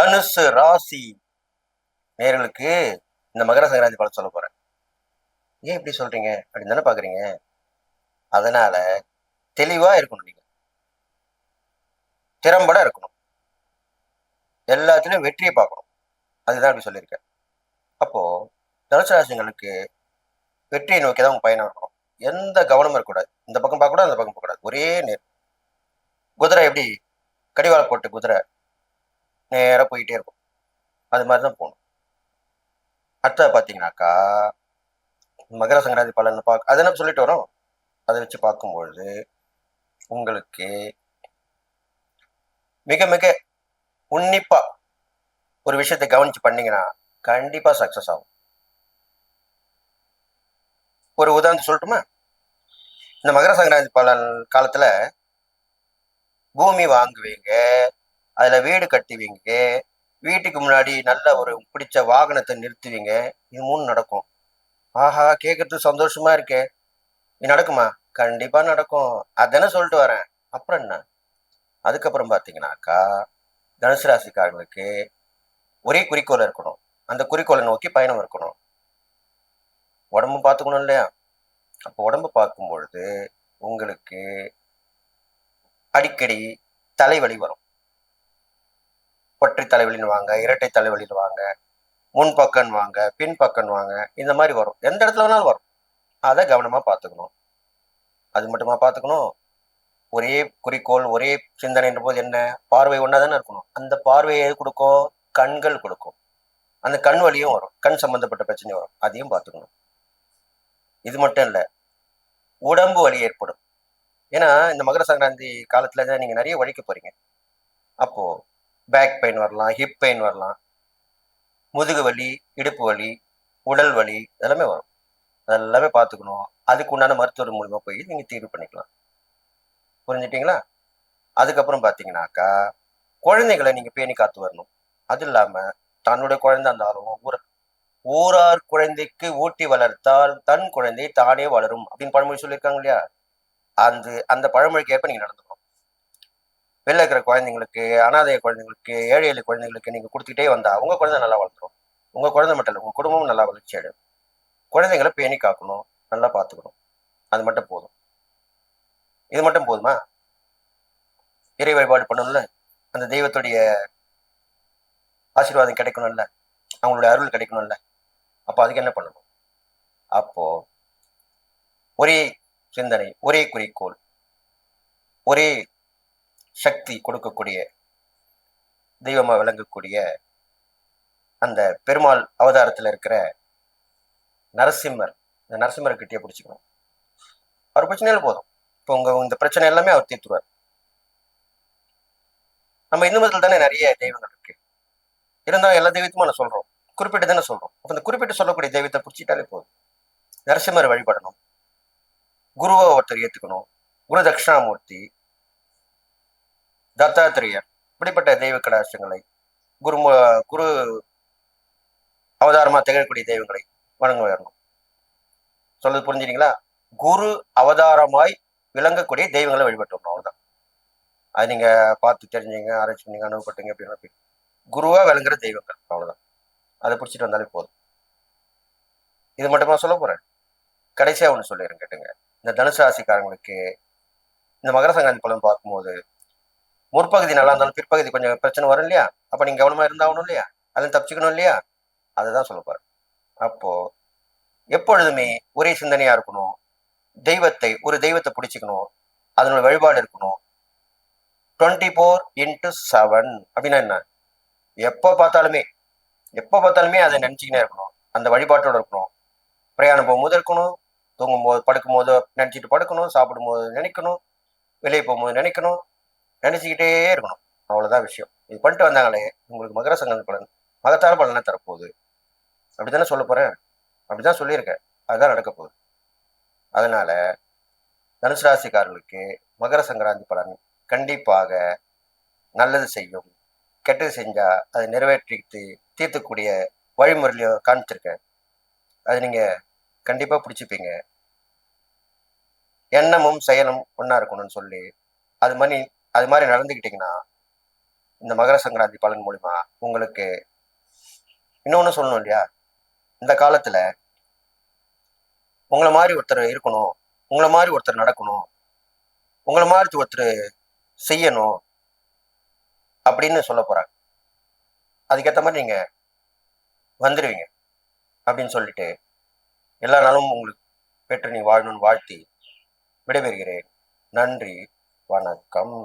தனுசு ராசி நேர்களுக்கு இந்த மகர சங்கராந்தி பலன் சொல்ல போறேன். ஏன் இப்படி சொல்றீங்க? அப்படின்னு தானே பாக்குறீங்க. அதனால தெளிவா இருக்கணும் நீங்க. திறம்பட இருக்கணும். எல்லாத்துலயும் வெற்றியை பார்க்கணும். அதுதான் அப்படி சொல்லியிருக்கேன். அப்போ தனுசு ராசிங்களுக்கு வெற்றியை நோக்கி தான் உங்க பயணம் இருக்கணும். எந்த கவனமும் இருக்கக்கூடாது. இந்த பக்கம் பார்க்கக்கூடாது அந்த பக்கம் பார்க்கக்கூடாது. ஒரே நேர். குதிரை எப்படி? கடிவாளம் போட்டு குதிரை நேராக போயிட்டே இருக்கும். அது மாதிரி தான் போகணும் அடுத்தது பார்த்தீங்கன்னாக்கா மகர சங்கராந்தி பலன் பார்க்க அது என்ன சொல்லிட்டு வரோம்? அதை வச்சு பார்க்கும்பொழுது உங்களுக்கு மிக மிக உன்னிப்பா ஒரு விஷயத்தை கவனிச்சு பண்ணீங்கன்னா கண்டிப்பா சக்சஸ் ஆகும். ஒரு உதாரணம் சொல்லட்டுமா? இந்த மகர சங்கராந்தி பலன் காலத்துல பூமி வாங்குவீங்க அதுல வீடு கட்டுவீங்க. வீட்டுக்கு முன்னாடி நல்ல ஒரு பிடிச்ச வாகனத்தை நிறுத்துவீங்க. இது மூணு நடக்கும். ஆஹா கேட்கறதுக்கு சந்தோஷமா இருக்கே. இது நடக்குமா? கண்டிப்பா நடக்கும். அதானே சொல்லிட்டு வரேன். அப்புறம் என்ன? அதுக்கப்புறம் பார்த்தீங்கன்னாக்கா தனுசு ராசிக்காரங்களுக்கு ஒரே குறிக்கோள் இருக்கணும். அந்த குறிக்கோளை நோக்கி பயணம் இருக்கணும். உடம்பு பார்த்துக்கணும் இல்லையா? அப்போ உடம்பு பார்க்கும் பொழுது உங்களுக்கு அடிக்கடி தலைவலி வரும். ஒற்றை தலைவலின்னு வாங்க இரட்டை தலைவலின்னு வாங்க முன்பக்கன் வாங்க பின் பக்கம் வாங்க இந்த மாதிரி வரும். எந்த இடத்துல வேணாலும் வரும். அதை கவனமாக பார்த்துக்கணும். அது மட்டுமா பார்த்துக்கணும். ஒரே குறிக்கோள் ஒரே சிந்தனைன்ற போது என்ன? பார்வை ஒன்றா தானே இருக்கணும். அந்த பார்வையை கொடுக்கும்? கண்கள் கொடுக்கும். அந்த கண் வலியும் வரும். கண் சம்பந்தப்பட்ட பிரச்சனை வரும். அதையும் பார்த்துக்கணும். இது மட்டும் இல்லை. உடம்பு வலி ஏற்படும். ஏன்னா இந்த மகர சங்கராந்தி காலத்துல தான் நீங்க நிறைய உழைக்க போறீங்க. அப்போ பேக் பெயின் வரலாம் ஹிப் பெயின் வரலாம். முதுகு வலி இடுப்பு வலி உடல் வலி இதெல்லாமே வரும். அதெல்லாமே பார்த்துக்கணும். அதுக்கு உண்டான மருத்துவர் மூலிமா போய் நீங்கள் தீர்வு பண்ணிக்கலாம். புரிஞ்சுட்டிங்களா? அதுக்கப்புறம் பார்த்தீங்கன்னாக்கா குழந்தைகளை நீங்கள் பேணி காத்து வரணும். அது இல்லாமல் தன்னுடைய குழந்தை இருந்தாலும் ஊர் ஊரார் குழந்தைக்கு ஊட்டி வளர்த்தால் தன் குழந்தை தானே வளரும் அப்படின்னு பழமொழி சொல்லியிருக்காங்க இல்லையா? அந்த அந்த பழமொழிக்கு ஏற்ப நீங்கள் நடந்துக்கணும். வெளில இருக்கிற குழந்தைங்களுக்கு அனாதைய குழந்தைங்களுக்கு ஏழை ஏழை குழந்தைங்களுக்கு நீங்க கொடுத்துக்கிட்டே வந்தா உங்க குழந்தை நல்லா வளர்த்துரும். உங்க குழந்தை மட்டும் இல்லை உங்க குடும்பமும் நல்லா வளர்ச்சி அடையும். குழந்தைங்களை பேணி காக்கணும் நல்லா பார்த்துக்கணும். அது மட்டும் போதும். இது மட்டும் போதுமா? இறை வழிபாடு பண்ணணும்ல? அந்த தெய்வத்துடைய ஆசீர்வாதம் கிடைக்கணும்ல? அவங்களுடைய அருள் கிடைக்கணும்ல? அப்போ அதுக்கு என்ன பண்ணணும்? அப்போ ஒரே சிந்தனை ஒரே குறிக்கோள் ஒரே சக்தி கொடுக்கக்கூடிய தெய்வமா விளங்கக்கூடிய அந்த பெருமாள் அவதாரத்துல இருக்கிற நரசிம்மர் இந்த நரசிம்மர் கிட்டே பிடிச்சிக்கணும். அவர் பிரச்சனையில போதும். இப்போ உங்க இந்த பிரச்சனை எல்லாமே அவர் தீர்த்துருவார். நம்ம இந்து மதத்தில் தானே நிறைய தெய்வங்கள் இருக்கு. இருந்தாலும் எல்லா தெய்வத்தையும் நான் சொல்றோம். குறிப்பிட்டு தானே சொல்றோம். அப்போ இந்த குறிப்பிட்டு சொல்லக்கூடிய தெய்வத்தை பிடிச்சிட்டாலே போதும். நரசிம்மர் வழிபடணும். குருவை ஒருத்தர் ஏத்துக்கணும். குரு தட்சிணாமூர்த்தி தத்தாத்திரேயர். இப்படிப்பட்ட தெய்வ கடாசங்களை குரு குரு அவதாரமா திகழக்கூடிய தெய்வங்களை வணங்க வரணும் சொல்றது புரிஞ்சுட்டீங்களா குரு அவதாரமாய் விளங்கக்கூடிய தெய்வங்களை வழிபட்டுறோம் அவ்வளோதான் அது நீங்கள் பார்த்து தெரிஞ்சீங்க ஆராய்ச்சி பண்ணீங்க அனுபவப்பட்டீங்க அப்படின்னு குருவாக விளங்குற தெய்வங்கள் அவ்வளோதான் அதை பிடிச்சிட்டு வந்தாலே போதும். இது மட்டுமா சொல்ல போகிறேன் கடைசியாக ஒன்று சொல்லிடுறேன் கேட்டுங்க. இந்த தனுசு ராசிக்காரங்களுக்கு இந்த மகர சங்கராந்தி பலன் பார்க்கும்போது முற்பகுதி நல்லா இருந்தாலும் பிற்பகுதி கொஞ்சம் பிரச்சனை வரும் இல்லையா? அப்போ நீங்கள் கவனமாக இருந்தாகணும் இல்லையா? அதில் தப்பிச்சுக்கணும் இல்லையா? அதுதான் சொல்லப்பார் அப்போது எப்பொழுதுமே ஒரே சிந்தனையாக இருக்கணும். தெய்வத்தை ஒரு தெய்வத்தை பிடிச்சிக்கணும். அதனோட வழிபாடு இருக்கணும். டுவெண்ட்டி ஃபோர் இன்ட்டு செவன் அப்படின்னா என்ன? எப்போ பார்த்தாலுமே எப்போ பார்த்தாலுமே அதை நினச்சிக்கினே இருக்கணும். அந்த வழிபாட்டோடு இருக்கணும். பிரயாணம் போகும்போது இருக்கணும். தூங்கும்போது படுக்கும்போது நினச்சிட்டு படுக்கணும். சாப்பிடும்போது நினைக்கணும். வெளியே போகும்போது நினைக்கணும். நினச்சிக்கிட்டே இருக்கணும். அவ்வளோதான் விஷயம். இது பண்ணிட்டு வந்தாங்களே உங்களுக்கு மகர சங்கரன் பலன் மகத்தான பலனை தரப்போகுது. அப்படி தானே சொல்ல போகிறேன் அப்படி தான் சொல்லியிருக்கேன் அதுதான் நடக்க போகுது. அதனால் தனுசு ராசிக்காரர்களுக்கு மகர சங்கராந்தி பலன் கண்டிப்பாக நல்லது செய்யும். கெட்டது செஞ்சால் அதை நிறைவேற்றிட்டு தீர்த்துக்கூடிய வழிமுறையிலையும் காமிச்சிருக்கேன் அது நீங்கள் கண்டிப்பாக பிடிச்சிப்பீங்க. எண்ணமும் செயலும் ஒன்றா இருக்கணும்னு சொல்லி அது மாதிரி அது மாதிரி நடந்துக்கிட்டிங்கன்னா இந்த மகர சங்கராந்தி பலன் மூலிமா உங்களுக்கு இன்னொன்று சொல்லணும் இல்லையா? இந்த காலத்துல உங்களை மாதிரி ஒருத்தர் இருக்கணும் உங்களை மாதிரி ஒருத்தர் நடக்கணும் உங்களை மாதிரி ஒருத்தர் செய்யணும் அப்படின்னு சொல்ல போறாங்க. அதுக்கேற்ற மாதிரி நீங்க வந்துடுவீங்க அப்படின்னு சொல்லிட்டு எல்லா நாளும் உங்களுக்கு பெற்று நீ வாழணும்னு வாழ்த்தி விடைபெறுகிறேன். நன்றி வணக்கம்.